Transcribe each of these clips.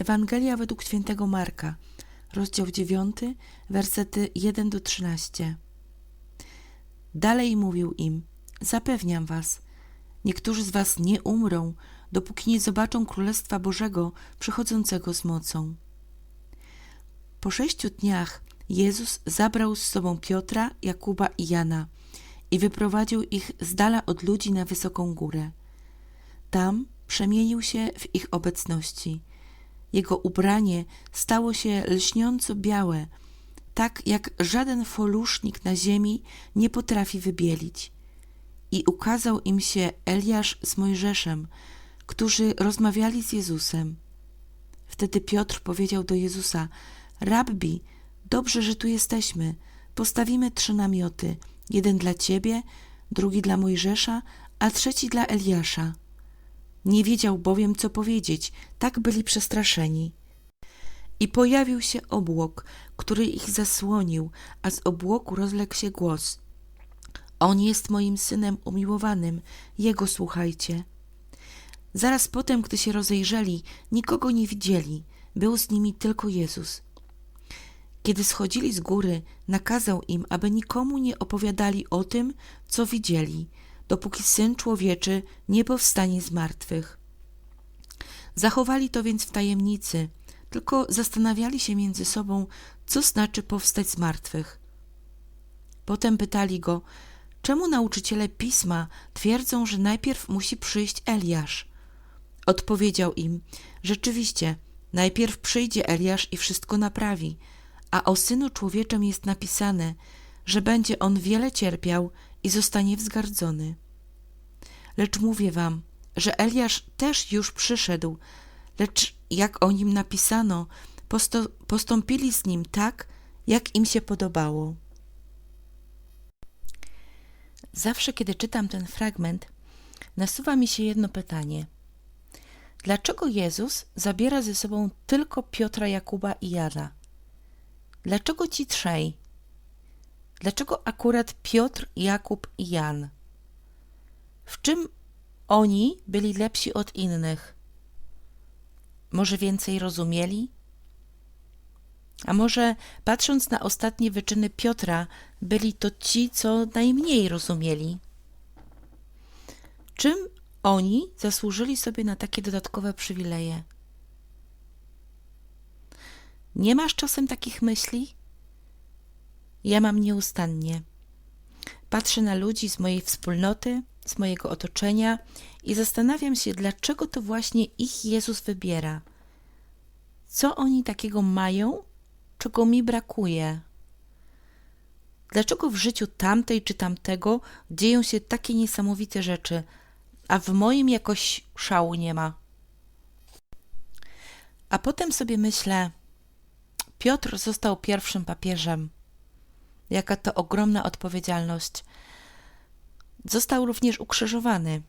Ewangelia według świętego Marka, rozdział 9, wersety 1 do 13. Dalej mówił im: Zapewniam was, niektórzy z was nie umrą, dopóki nie zobaczą Królestwa Bożego przychodzącego z mocą. Po sześciu dniach Jezus zabrał z sobą Piotra, Jakuba i Jana i wyprowadził ich z dala od ludzi na wysoką górę. Tam przemienił się w ich obecności. Jego ubranie stało się lśniąco białe, tak jak żaden folusznik na ziemi nie potrafi wybielić. I ukazał im się Eliasz z Mojżeszem, którzy rozmawiali z Jezusem. Wtedy Piotr powiedział do Jezusa: Rabbi, dobrze, że tu jesteśmy. Postawimy trzy namioty: jeden dla ciebie, drugi dla Mojżesza, a trzeci dla Eliasza. Nie wiedział bowiem, co powiedzieć, tak byli przestraszeni. I pojawił się obłok, który ich zasłonił, a z obłoku rozległ się głos. On jest moim synem umiłowanym, jego słuchajcie. Zaraz potem, gdy się rozejrzeli, nikogo nie widzieli, był z nimi tylko Jezus. Kiedy schodzili z góry, nakazał im, aby nikomu nie opowiadali o tym, co widzieli, dopóki Syn Człowieczy nie powstanie z martwych. Zachowali to więc w tajemnicy, tylko zastanawiali się między sobą, co znaczy powstać z martwych. Potem pytali go, czemu nauczyciele pisma twierdzą, że najpierw musi przyjść Eliasz? Odpowiedział im, rzeczywiście, najpierw przyjdzie Eliasz i wszystko naprawi, a o Synu Człowieczym jest napisane, że będzie on wiele cierpiał i zostanie wzgardzony. Lecz mówię wam, że Eliasz też już przyszedł, lecz jak o nim napisano, posto- postąpili z nim tak, jak im się podobało. Zawsze, kiedy czytam ten fragment, nasuwa mi się jedno pytanie. Dlaczego Jezus zabiera ze sobą tylko Piotra, Jakuba i Jana? Dlaczego ci trzej? Dlaczego akurat Piotr, Jakub i Jan? W czym oni byli lepsi od innych? Może więcej rozumieli? A może patrząc na ostatnie wyczyny Piotra, byli to ci, co najmniej rozumieli? Czym oni zasłużyli sobie na takie dodatkowe przywileje? Nie masz czasem takich myśli? Ja mam nieustannie. Patrzę na ludzi z mojej wspólnoty, z mojego otoczenia i zastanawiam się, dlaczego to właśnie ich Jezus wybiera. Co oni takiego mają, czego mi brakuje? Dlaczego w życiu tamtej czy tamtego dzieją się takie niesamowite rzeczy, a w moim jakoś szału nie ma? A potem sobie myślę, Piotr został pierwszym papieżem. Jaka to ogromna odpowiedzialność. Został również ukrzyżowany.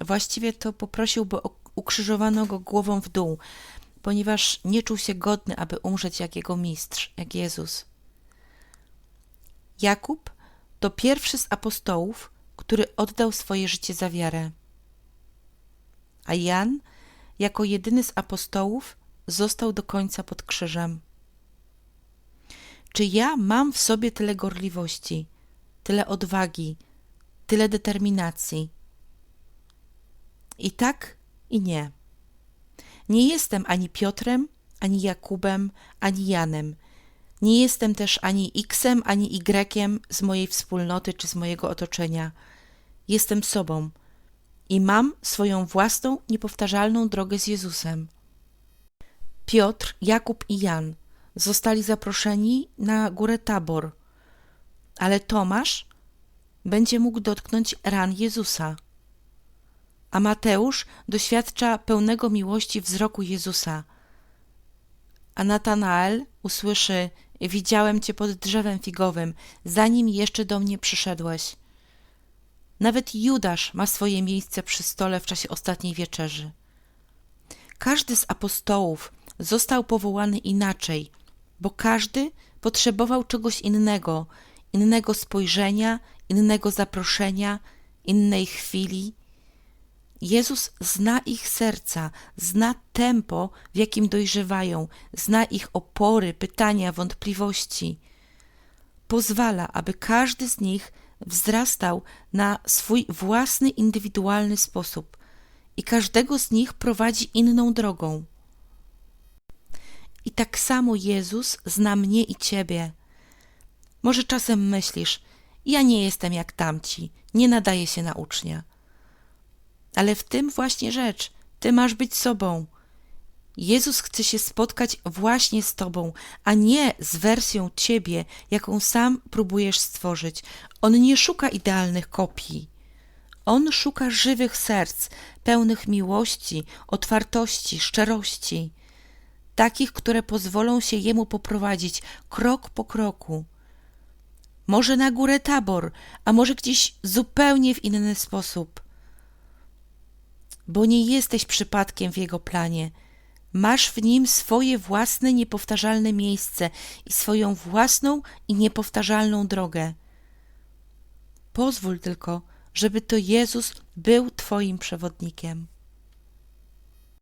Właściwie to poprosił, by ukrzyżowano go głową w dół, ponieważ nie czuł się godny, aby umrzeć jak jego mistrz, jak Jezus. Jakub to pierwszy z apostołów, który oddał swoje życie za wiarę. A Jan, jako jedyny z apostołów, został do końca pod krzyżem. Czy ja mam w sobie tyle gorliwości, tyle odwagi, tyle determinacji? I tak, i nie. Nie jestem ani Piotrem, ani Jakubem, ani Janem. Nie jestem też ani Xem, ani Y z mojej wspólnoty czy z mojego otoczenia. Jestem sobą i mam swoją własną, niepowtarzalną drogę z Jezusem. Piotr, Jakub i Jan zostali zaproszeni na górę Tabor, ale Tomasz będzie mógł dotknąć ran Jezusa. A Mateusz doświadcza pełnego miłości wzroku Jezusa. A Natanael usłyszy: Widziałem cię pod drzewem figowym, zanim jeszcze do mnie przyszedłeś. Nawet Judasz ma swoje miejsce przy stole w czasie ostatniej wieczerzy. Każdy z apostołów został powołany inaczej, bo każdy potrzebował czegoś innego, innego spojrzenia, innego zaproszenia, innej chwili. Jezus zna ich serca, zna tempo, w jakim dojrzewają, zna ich opory, pytania, wątpliwości. Pozwala, aby każdy z nich wzrastał na swój własny, indywidualny sposób i każdego z nich prowadzi inną drogą. Tak samo Jezus zna mnie i ciebie. Może czasem myślisz, ja nie jestem jak tamci, nie nadaję się na ucznia. Ale w tym właśnie rzecz, ty masz być sobą. Jezus chce się spotkać właśnie z tobą, a nie z wersją ciebie, jaką sam próbujesz stworzyć. On nie szuka idealnych kopii. On szuka żywych serc, pełnych miłości, otwartości, szczerości, takich, które pozwolą się Jemu poprowadzić krok po kroku. Może na górę tabor, a może gdzieś zupełnie w inny sposób. Bo nie jesteś przypadkiem w Jego planie. Masz w nim swoje własne, niepowtarzalne miejsce i swoją własną i niepowtarzalną drogę. Pozwól tylko, żeby to Jezus był Twoim przewodnikiem.